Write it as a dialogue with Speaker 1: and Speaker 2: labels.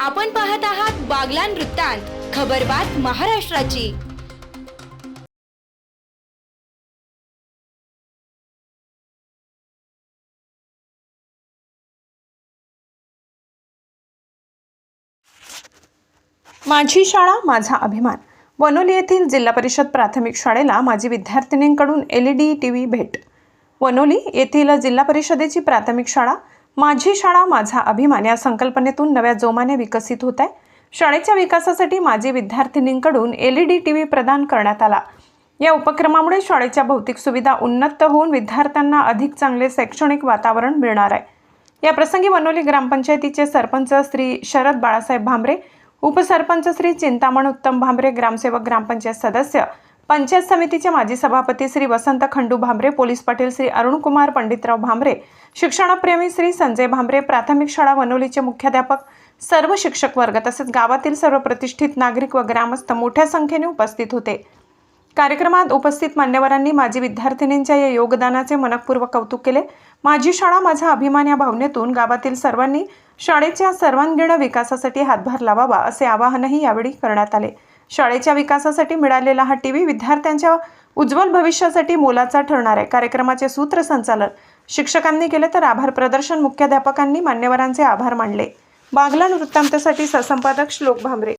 Speaker 1: आपण पाहत आहात बागलान वृत्तांत खबरबात महाराष्ट्राची.
Speaker 2: माझी शाळा माझा अभिमान. वनोली येथील जिल्हा परिषद प्राथमिक शाळेला माजी विद्यार्थिनींकडून L E D T V भेट. वनोली येथील जिल्हा परिषदेची प्राथमिक शाळा माझी शाळा माझा अभिमान या संकल्पनेतून नव्या जोमाने विकसित होत आहे. शाळेच्या विकासासाठी माजी विद्यार्थिनींकडून L E D T V प्रदान करण्यात आला. या उपक्रमामुळे शाळेच्या भौतिक सुविधा उन्नत होऊन विद्यार्थ्यांना अधिक चांगले शैक्षणिक वातावरण मिळणार आहे. या प्रसंगी वनोली ग्रामपंचायतीचे सरपंच श्री शरद बाळासाहेब भांबरे उपसरपंच श्री चिंतामण उत्तम भांबरे ग्रामसेवक ग्रामपंचायत सदस्य पंचायत समितीचे माजी सभापती श्री वसंत खंडू भांबरे पोलीस पाटील श्री अरुणकुमार पंडितराव भांबरे शिक्षणप्रेमी श्री संजय भांबरे प्राथमिक शाळा वनोलीचे मुख्याध्यापक सर्व शिक्षक वर्ग तसेच गावातील सर्व प्रतिष्ठित नागरिक व ग्रामस्थ मोठ्या संख्येने उपस्थित होते. कार्यक्रमात उपस्थित मान्यवरांनी माजी विद्यार्थिनींच्या या योगदानाचे मनपूर्वक कौतुक केले. माझी शाळा माझा अभिमान या भावनेतून गावातील सर्वांनी शाळेच्या सर्वांगीण विकासासाठी हातभार लावावा असे आवाहनही यावेळी करण्यात आले. शाळेच्या विकासासाठी मिळालेला हा टी व्ही विद्यार्थ्यांच्या उज्ज्वल भविष्यासाठी मोलाचा ठरणार आहे. कार्यक्रमाचे सूत्रसंचालन शिक्षकांनी केले तर आभार प्रदर्शन मुख्याध्यापकांनी मान्यवरांचे आभार मानले. बागलान वृत्तांतासाठी सहसंपादक श्लोक भांबरे